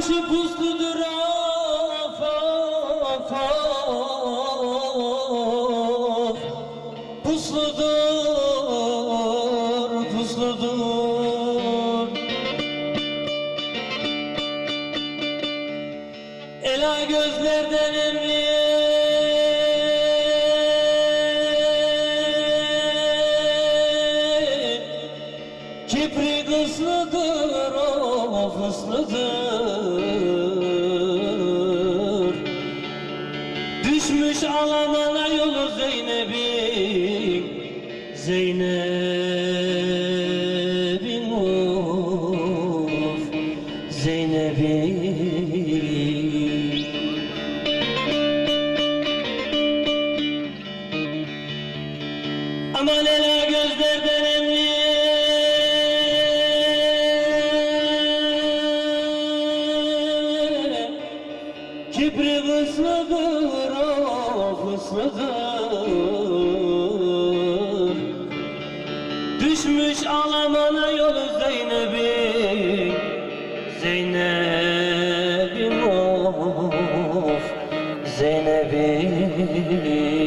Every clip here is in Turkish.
başı pusludur af af af Pusludur. Düşmüş alamana yolu Zeynep'im. Zeynep. Düşmüş alamana yolu Zeynep'im Zeynep'im of Zeynep'im.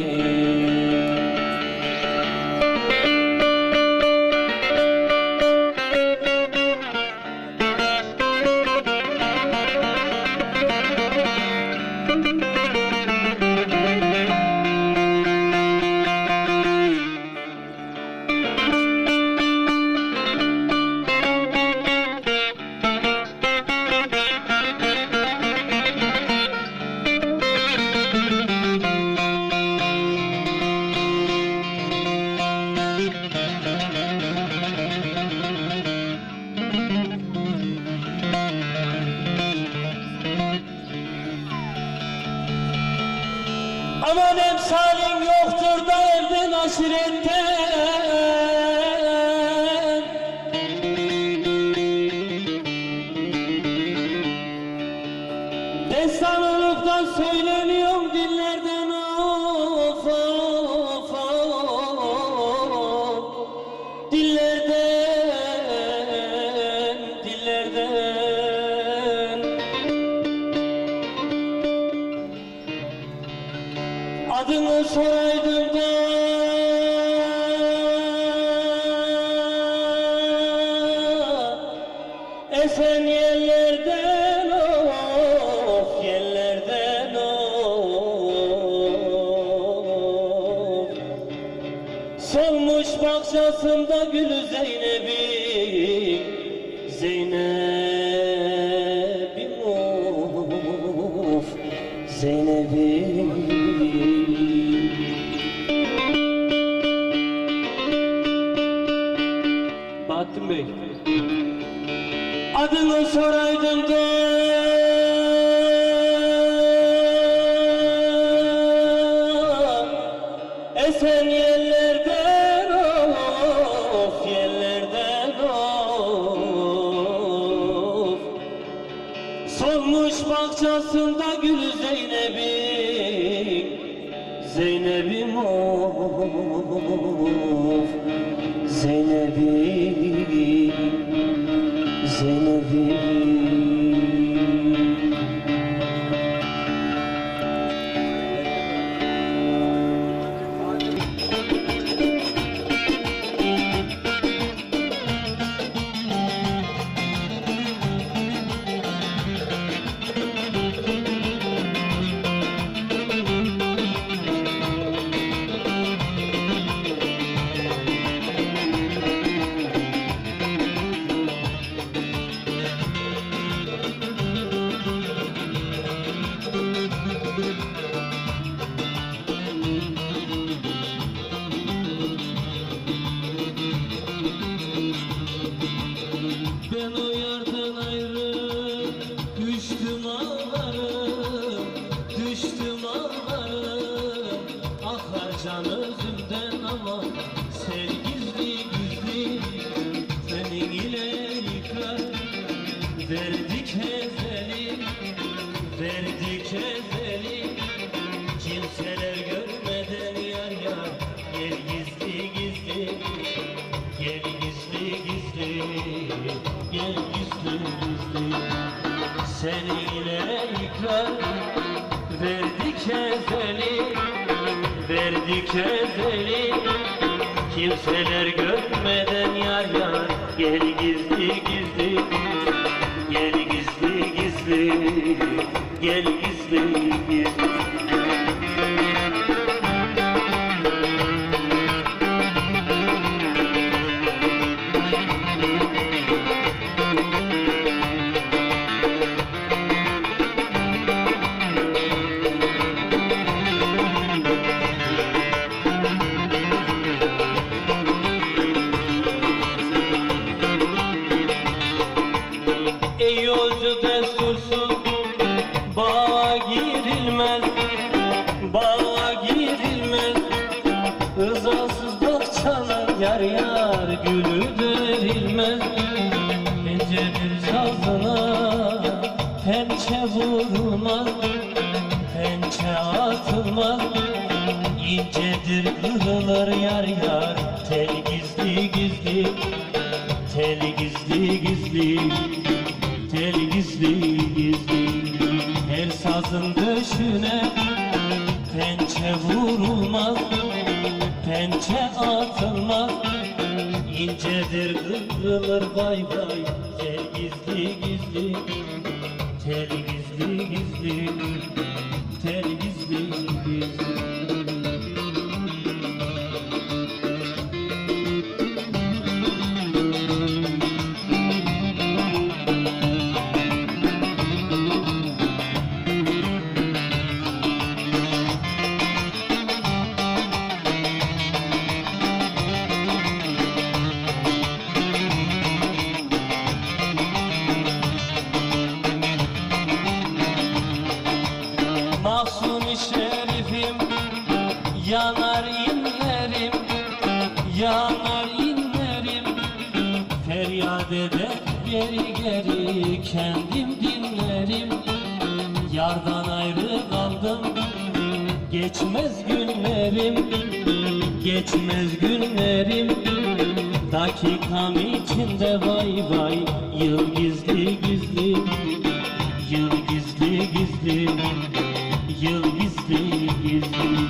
söyle. altında gizli gizli gizli Seni ile Verdik ezeli Verdik ezeli Kimseler görmeden yar yar. Gel gizli gizli Gel gizli gizli. Vurulmaz Pençe atılmaz İncedir kırılır yar yar. Tel gizli gizli Tel gizli gizli Tel gizli gizli. Her sazın döşüne Pençe vurulmaz Pençe atılmaz İncedir kırılır bay bay Tel gizli gizli Tel gizli gizli Tel Yanar inlerim Feryat eder geri geri Kendim dinlerim. Yardan ayrı kaldım Geçmez günlerim Geçmez günlerim. Dakikam içinde vay vay Yıl gizli gizli Yıl gizli gizli Yıl gizli gizli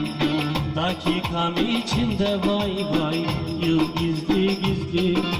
Dakikam içinde vay vay Yıl gizli gizli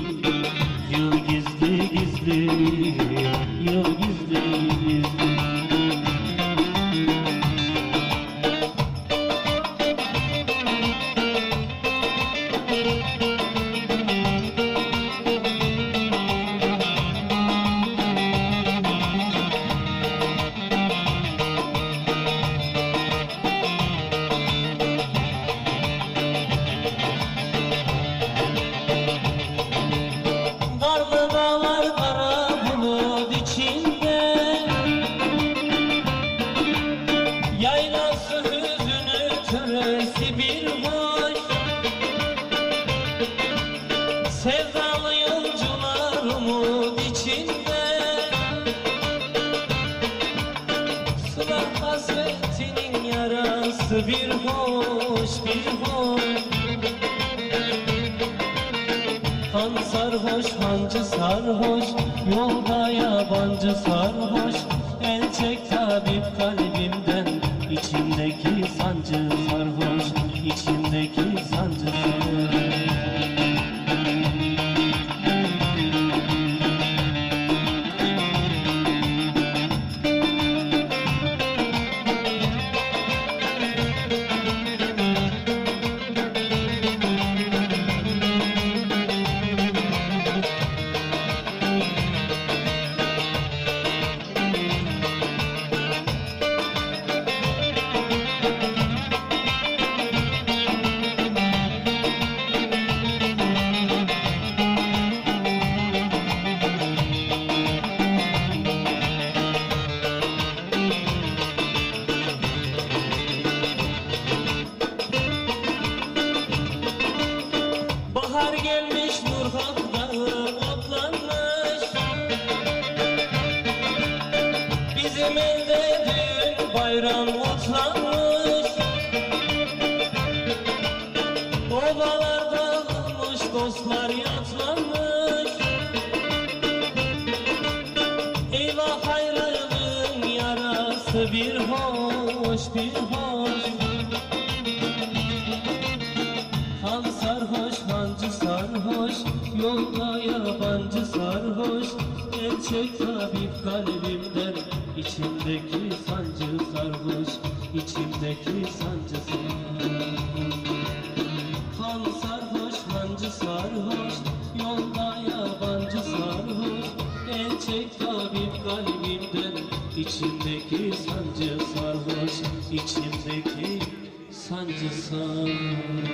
bir hoş bir hoş. Han sarhoş, hancı sarhoş Yolda yabancı sarhoş. El çek tabip kalbimden İçimdeki sancı Sobalar dağılmış, dostlar yatlanmış. Eyvah ayrılığın yarası bir hoş, bir hoş. Hal sarhoş, hancı sarhoş Yolda yabancı sarhoş. El çek tabip kalbimden İçimdeki sancı sarhoş İçimdeki sancı sarhoş hancı sarhoş Yolda yabancı sarhoş. Gerçek tabip kalbimden içimdeki sancı sarhoş içimdeki sancı sarhoş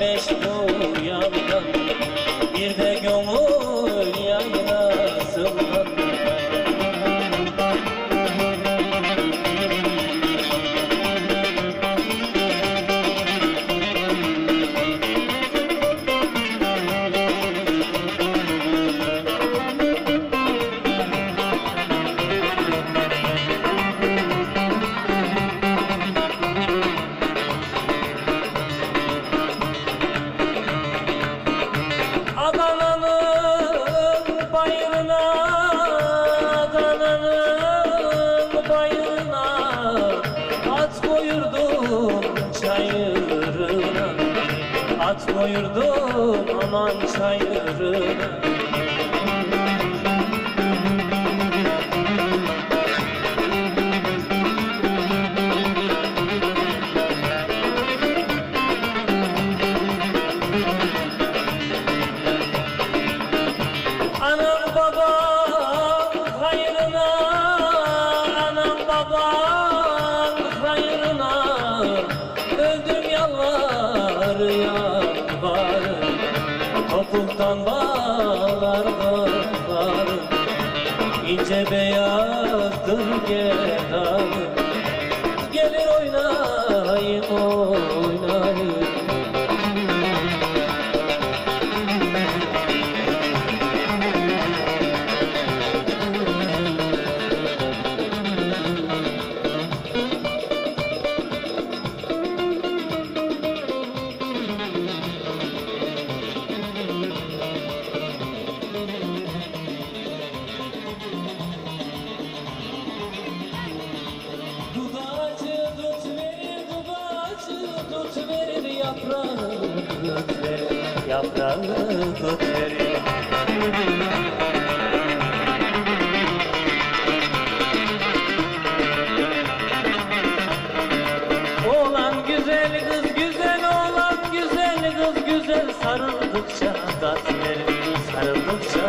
também. At koyurdum aman çayırına. Anam babam Topuktan bağlar bağlar İnce beyazdır gedanı Gelir oynayın oynayın güzel Sarıldıkça tat verir, sarıldıkça